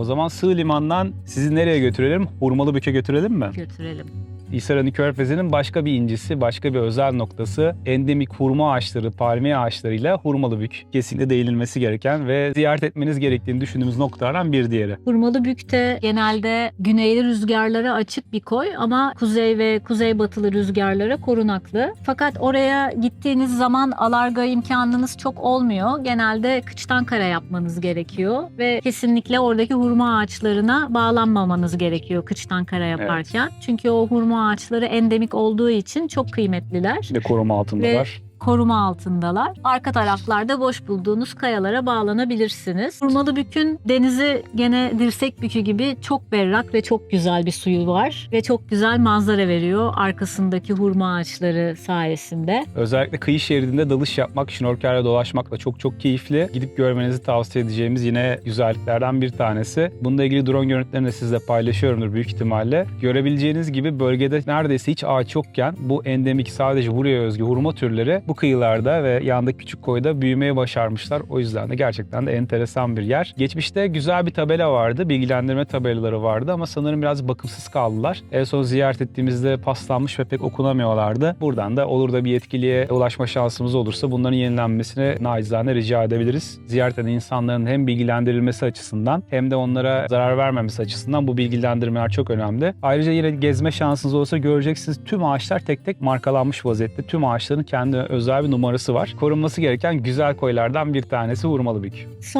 O zaman Sığ Liman'dan sizi nereye götürelim? Hurmalıbük'e götürelim mi? Götürelim. İsarani Körfezi'nin başka bir incisi, başka bir özel noktası endemik hurma ağaçları, palmiye ağaçlarıyla Hurmalıbük. Kesinlikle değinilmesi gereken ve ziyaret etmeniz gerektiğini düşündüğümüz noktalardan bir diğeri. Hurmalıbük'te genelde güneyli rüzgarlara açık bir koy ama kuzey ve kuzeybatılı rüzgarlara korunaklı. Fakat oraya gittiğiniz zaman alarga imkanınız çok olmuyor. Genelde kıçtan kara yapmanız gerekiyor ve kesinlikle oradaki hurma ağaçlarına bağlanmamanız gerekiyor kıçtan kara yaparken. Çünkü o hurma ağaçları endemik olduğu için çok kıymetliler. De koruma altındalar. Koruma altındalar. Arka taraflarda boş bulduğunuz kayalara bağlanabilirsiniz. Hurmalıbük'ün denizi gene dirsek bükü gibi çok berrak ve çok güzel bir suyu var ve çok güzel manzara veriyor arkasındaki hurma ağaçları sayesinde. Özellikle kıyı şeridinde dalış yapmak, şnorkelle dolaşmak da çok çok keyifli. Gidip görmenizi tavsiye edeceğimiz yine güzelliklerden bir tanesi. Bununla ilgili drone görüntülerini de sizle paylaşıyorumdur büyük ihtimalle. Görebileceğiniz gibi bölgede neredeyse hiç ağaç yokken bu endemik sadece buraya özgü hurma türleri bu kıyılarda ve yandaki küçük koyda büyümeye başarmışlar. O yüzden de gerçekten de enteresan bir yer. Geçmişte güzel bir tabela vardı, bilgilendirme tabelaları vardı ama sanırım biraz bakımsız kaldılar. En son ziyaret ettiğimizde paslanmış ve pek okunamıyorlardı. Buradan da olur da bir yetkiliye ulaşma şansımız olursa bunların yenilenmesini nacizane rica edebiliriz. Ziyaret eden insanların hem bilgilendirilmesi açısından hem de onlara zarar vermemesi açısından bu bilgilendirmeler çok önemli. Ayrıca yine gezme şansınız olursa göreceksiniz tüm ağaçlar tek tek markalanmış vaziyette. Tüm ağaçların kendi özel bir numarası var. Korunması gereken güzel koylardan bir tanesi Hurmalıbük.